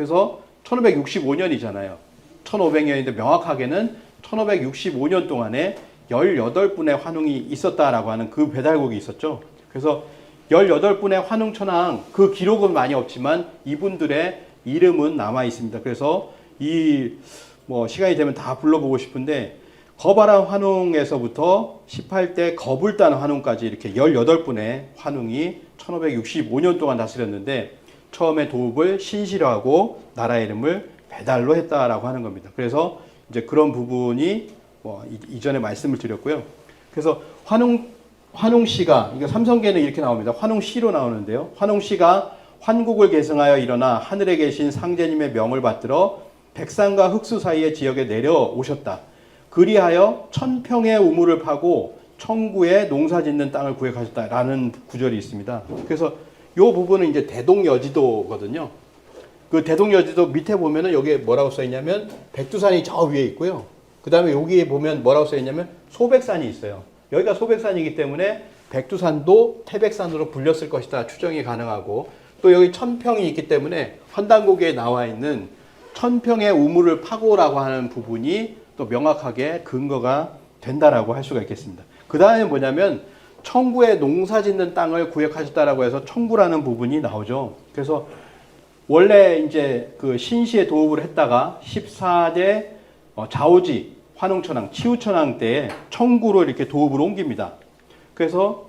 그래서 1565년이잖아요. 1500년인데 명확하게는 1565년 동안에 18분의 환웅이 있었다라고 하는 그 배달국이 있었죠. 그래서 18분의 환웅 천왕 그 기록은 많이 없지만 이분들의 이름은 남아 있습니다. 그래서 이 뭐 시간이 되면 다 불러보고 싶은데 거바람 환웅에서부터 18대 거불단 환웅까지 이렇게 18분의 환웅이 1565년 동안 다스렸는데 처음에 도읍을 신시로 하고 나라 이름을 배달로 했다라고 하는 겁니다. 그래서 이제 그런 부분이 뭐 이- 이전에 말씀을 드렸고요. 그래서 환웅 환웅시가 이거 삼성계는 이렇게 나옵니다. 환웅시로 나오는데요. 환웅시가 환국을 계승하여 일어나 하늘에 계신 상제님의 명을 받들어 백산과 흑수 사이의 지역에 내려오셨다. 그리하여 천평의 우물을 파고 청구에 농사 짓는 땅을 구획하셨다라는 구절이 있습니다. 그래서 이 부분은 이제 대동여지도거든요. 그 대동여지도 밑에 보면은 여기에 뭐라고 써 있냐면 백두산이 저 위에 있고요. 그 다음에 여기에 보면 뭐라고 써 있냐면 소백산이 있어요. 여기가 소백산이기 때문에 백두산도 태백산으로 불렸을 것이다 추정이 가능하고 또 여기 천평이 있기 때문에 환단고기에 나와 있는 천평의 우물을 파고라고 하는 부분이 또 명확하게 근거가 된다라고 할 수가 있겠습니다. 그 다음에 뭐냐면 청구에 농사 짓는 땅을 구획하셨다라고 해서 청구라는 부분이 나오죠. 그래서 원래 이제 그 신시에 도읍을 했다가 14대 어, 자오지 환웅천왕 치우천왕 때에 청구로 이렇게 도읍을 옮깁니다. 그래서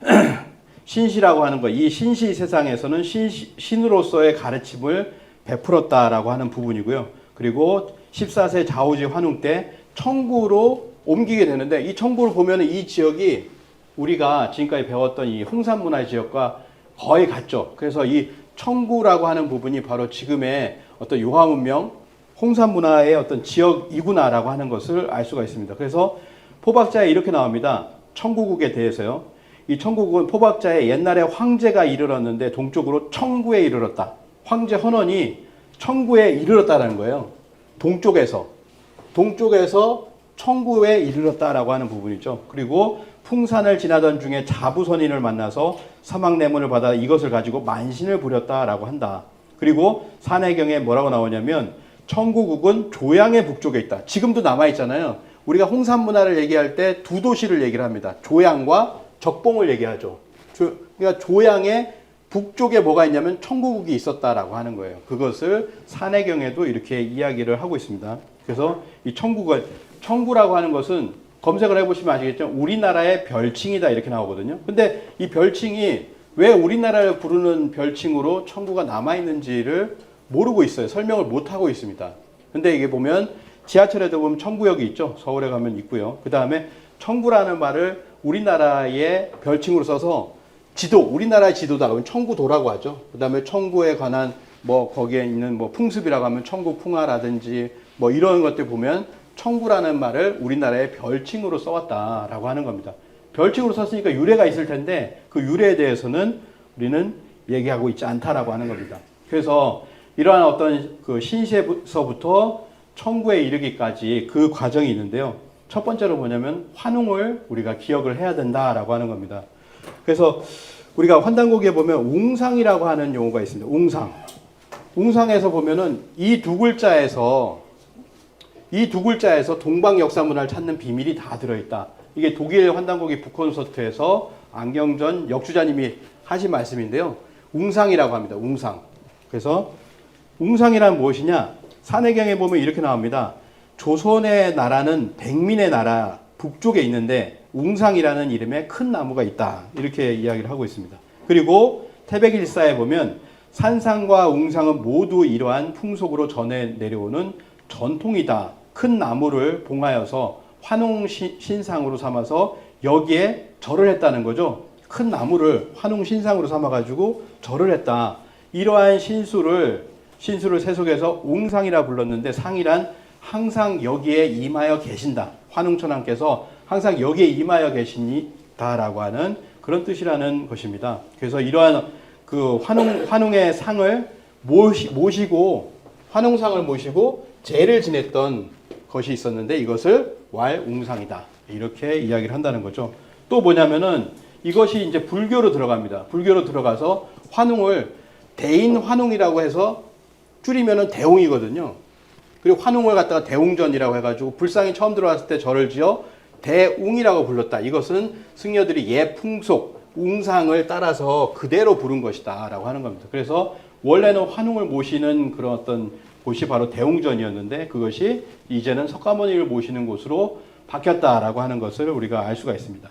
신시라고 하는 거, 이 신시 세상에서는 신시, 신으로서의 가르침을 베풀었다라고 하는 부분이고요. 그리고 14세 자오지 환웅 때 청구로 옮기게 되는데 이 청구를 보면 이 지역이 우리가 지금까지 배웠던 이 홍산 문화 지역과 거의 같죠. 그래서 이 청구라고 하는 부분이 바로 지금의 어떤 요하 문명, 홍산 문화의 어떤 지역이구나라고 하는 것을 알 수가 있습니다. 그래서 포박자에 이렇게 나옵니다. 청구국에 대해서요. 이 청구국은 포박자에 옛날에 황제가 이르렀는데 동쪽으로 청구에 이르렀다. 황제 헌원이 청구에 이르렀다라는 거예요. 동쪽에서 동쪽에서 청구에 이르렀다라고 하는 부분이죠. 그리고 풍산을 지나던 중에 자부선인을 만나서 사막내문을 받아 이것을 가지고 만신을 부렸다라고 한다. 그리고 산해경에 뭐라고 나오냐면 청구국은 조양의 북쪽에 있다. 지금도 남아 있잖아요. 우리가 홍산 문화를 얘기할 때 두 도시를 얘기를 합니다. 조양과 적봉을 얘기하죠. 조, 그러니까 조양의 북쪽에 뭐가 있냐면 청구국이 있었다라고 하는 거예요. 그것을 산해경에도 이렇게 이야기를 하고 있습니다. 그래서 이 청구가 청구라고 하는 것은 검색을 해보시면 아시겠죠. 우리나라의 별칭이다 이렇게 나오거든요. 근데 이 별칭이 왜 우리나라를 부르는 별칭으로 청구가 남아 있는지를 모르고 있어요. 설명을 못 하고 있습니다. 근데 이게 보면 지하철에도 보면 청구역이 있죠. 서울에 가면 있고요. 그 다음에 청구라는 말을 우리나라의 별칭으로 써서 지도, 우리나라의 지도다 그러면 청구도라고 하죠. 그 다음에 청구에 관한 뭐 거기에 있는 뭐 풍습이라고 하면 청구풍화라든지 뭐 이런 것들 보면 청구라는 말을 우리나라의 별칭으로 써왔다라고 하는 겁니다. 별칭으로 썼으니까 유래가 있을 텐데 그 유래에 대해서는 우리는 얘기하고 있지 않다라고 하는 겁니다. 그래서 이러한 어떤 그 신시에서부터 청구에 이르기까지 그 과정이 있는데요. 첫 번째로 뭐냐면 환웅을 우리가 기억을 해야 된다라고 하는 겁니다. 그래서 우리가 환단고기에 보면 웅상이라고 하는 용어가 있습니다. 웅상. 웅상에서 보면은 이 두 글자에서 이 두 글자에서 동방 역사 문화를 찾는 비밀이 다 들어있다. 이게 독일 환단고기 북콘서트에서 안경전 역주자님이 하신 말씀인데요. 웅상이라고 합니다. 웅상. 그래서 웅상이란 무엇이냐? 산해경에 보면 이렇게 나옵니다. 조선의 나라는 백민의 나라 북쪽에 있는데 웅상이라는 이름의 큰 나무가 있다. 이렇게 이야기를 하고 있습니다. 그리고 태백일사에 보면 산상과 웅상은 모두 이러한 풍속으로 전해 내려오는 전통이다. 큰 나무를 봉하여서 환웅 시- 신상으로 삼아서 여기에 절을 했다는 거죠. 큰 나무를 환웅 신상으로 삼아가지고 절을 했다. 이러한 신수를 신수를 세속에서 웅상이라 불렀는데 상이란 항상 여기에 임하여 계신다. 환웅천왕께서 항상 여기에 임하여 계시니다라고 하는 그런 뜻이라는 것입니다. 그래서 이러한 그 환웅 환웅의 상을 모시, 모시고 환웅상을 모시고 제를 지냈던 것이 있었는데 이것을 왈웅상이다. 이렇게 이야기를 한다는 거죠. 또 뭐냐면은 이것이 이제 불교로 들어갑니다. 불교로 들어가서 환웅을 대인 환웅이라고 해서 줄이면은 대웅이거든요. 그리고 환웅을 갖다가 대웅전이라고 해가지고 불상이 처음 들어왔을 때 절을 지어 대웅이라고 불렀다. 이것은 승려들이 예 풍속, 웅상을 따라서 그대로 부른 것이다라고 하는 겁니다. 그래서 원래는 환웅을 모시는 그런 어떤 곳이 바로 대웅전이었는데 그것이 이제는 석가모니를 모시는 곳으로 바뀌었다라고 하는 것을 우리가 알 수가 있습니다.